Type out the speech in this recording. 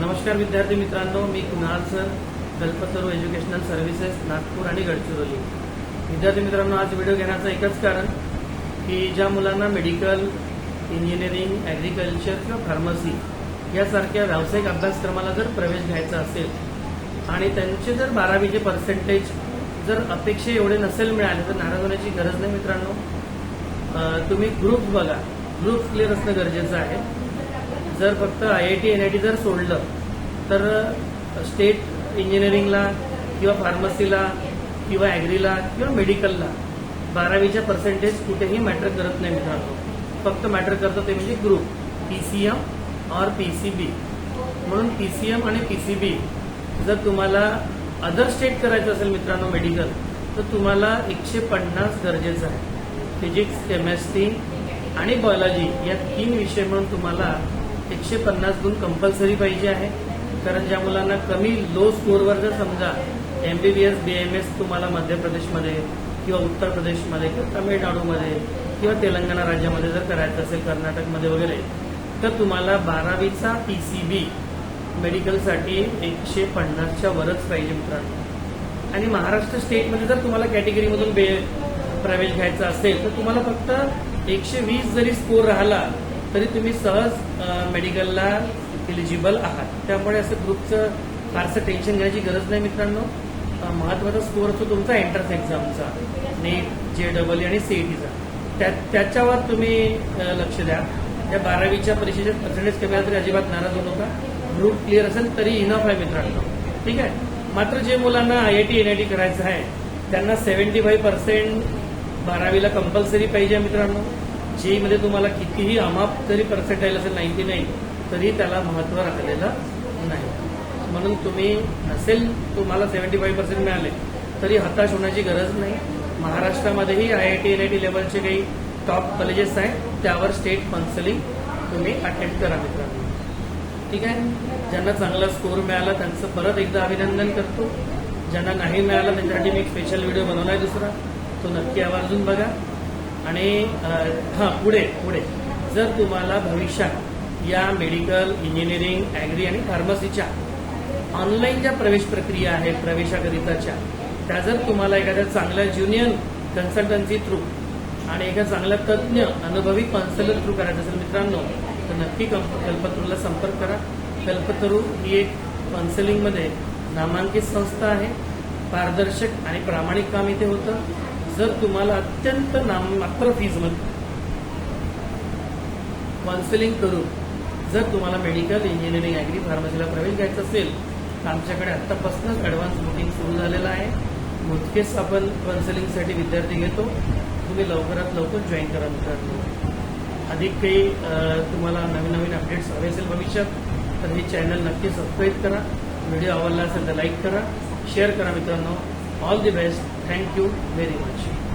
नमस्कार विद्यार्थी मित्रांनो मी Kunal sir Kalpataru educational services Nagpur आणि गडचिरोली. विद्यार्थी मित्रांनो आज व्हिडिओ घेण्याचं एकच कारण की ज्या मुलांना मेडिकल इंजिनिअरिंग ॲग्रिकल्चर किंवा फार्मसी यासारख्या व्यावसायिक अभ्यासक्रमाला जर प्रवेश घ्यायचा असेल आणि त्यांचे जर बारावीचे पर्सेंटेज जर अपेक्षे एवढे नसेल मिळाले तर नाराज होण्याची गरज नाही मित्रांनो. तुम्ही ग्रुप बघा. ग्रुप क्लिअर असणं गरजेचं आहे. जर फक्त I I T N I T जर सोडलं तर स्टेट इंजिनिअरिंगला किंवा फार्मसीला किंवा ॲग्रीला किंवा मेडिकलला बारावीच्या पर्सेंटेज कुठेही मॅटर करत नाही मित्रांनो. फक्त मॅटर करतं ते म्हणजे ग्रुप पीसीएम सी और पी सी बी म्हणून पी सी एम आणि पी सी बी जर तुम्हाला अदर स्टेट करायचं असेल मित्रांनो मेडिकल तर तुम्हाला एकशे पन्नास गरजेचं आहे. फिजिक्स केमेस्ट्री आणि बायोलॉजी या तीन विषय म्हणून तुम्हाला एकशे पन्नास गुण कंपल्सरी पाहिजे आहे. कारण ज्या मुलांना कमी लो स्कोअरवर जर समजा M B B S B M S तुम्हाला मध्य प्रदेशमध्ये किंवा उत्तर प्रदेशमध्ये किंवा तामिळनाडूमध्ये किंवा तेलंगणा राज्यामध्ये जर करायचं असेल कर्नाटकमध्ये वगैरे तर तुम्हाला बारावीचा पी सी बी मेडिकलसाठी एकशे पन्नासच्या वरच पाहिजे मित्रांनो. आणि महाराष्ट्र स्टेटमध्ये जर तुम्हाला कॅटेगरीमधून बे प्रवेश घ्यायचा असेल तर तुम्हाला फक्त एकशे वीस जरी स्कोर राहिला तरी तुम्ही सहज मेडिकलला एलिजिबल आहात. त्यामुळे असं ग्रुपचं फारसं टेन्शन घ्यायची गरज नाही मित्रांनो. महत्त्वाचा स्कोर असतो तुमचा एंट्रन्स एक्झामचा नीट जे डबल आणि सीईटीचा त्या त्याच्यावर तुम्ही लक्ष द्या. या बारावीच्या परीक्षेचे पर्सेंटेज कमी आला तरी अजिबात नाराज होत होता ग्रुप क्लिअर असेल तरी इनफ आहे मित्रांनो. ठीक आहे? मात्र जे मुलांना I I T N I T करायचं आहे त्यांना सेव्हन्टी फाईव्ह पर्सेंट बारावीला कंपल्सरी पाहिजे मित्रांनो. जीमध्ये मध्ये तुम्हाला कितीही अमाप जरी पर्सेंटाईल असेल नाईन्टी नाईन तरी त्याला महत्त्व राखलेलं नाही. म्हणून तुम्ही नसेल तुम्हाला सेव्हन्टी फाईव्ह पर्सेंट मिळाले तरी हताश होण्याची गरज नाही. महाराष्ट्रामध्येही I I T N I T लेवलचे काही टॉप कॉलेजेस आहेत त्यावर स्टेट काउन्सिलिंग तुम्ही अटेम्प्ट करा मित्रांनो. ठीक आहे? ज्यांना चांगला स्कोर मिळाला त्यांचं परत एकदा अभिनंदन करतो. ज्यांना नाही मिळालं त्यांच्यासाठी मी एक स्पेशल व्हिडिओ बनवला आहे दुसरा. तो नक्की आवर्जून बघा. आणि हां पुढे पुढे. जर तुम्हाला भविष्यात या मेडिकल इंजिनिअरिंग ॲग्री आणि फार्मसीच्या ऑनलाईन ज्या प्रवेश प्रक्रिया आहेत प्रवेशाकरिताच्या त्या जर तुम्हाला एखाद्या चांगल्या ज्युनियर कन्सल्टन्सी थ्रू आणि एका चांगल्या तज्ज्ञ अनुभवी काउन्सिलर थ्रू करायचं असेल मित्रांनो तर नक्की कंप कल्पतरूला संपर्क करा. कल्पतरू ही एक काउन्सिलिंगमध्ये नामांकित संस्था आहे. पारदर्शक आणि प्रामाणिक काम इथे होतं. जर तुम्हाला अत्यंत नाममात्र फीजमध्ये काउन्सिलिंग करून जर तुम्हाला मेडिकल इंजिनिअरिंग ॲग्री फार्मसीला प्रवेश घ्यायचा असेल तर आमच्याकडे आत्तापासूनच ॲडव्हान्स बुकिंग सुरू झालेलं आहे. मोजकेच आपण काउन्सिलिंगसाठी विद्यार्थी घेतो. तुम्ही लवकरात लवकर जॉईन करा मित्रांनो. अधिक काही तुम्हाला नवीन नवीन अपडेट्स हवे असेल भविष्यात तर हे चॅनल नक्की सबस्क्राईब करा. व्हिडिओ आवडला असेल तर लाईक करा. शेअर करा मित्रांनो. All the best. Thank you very much.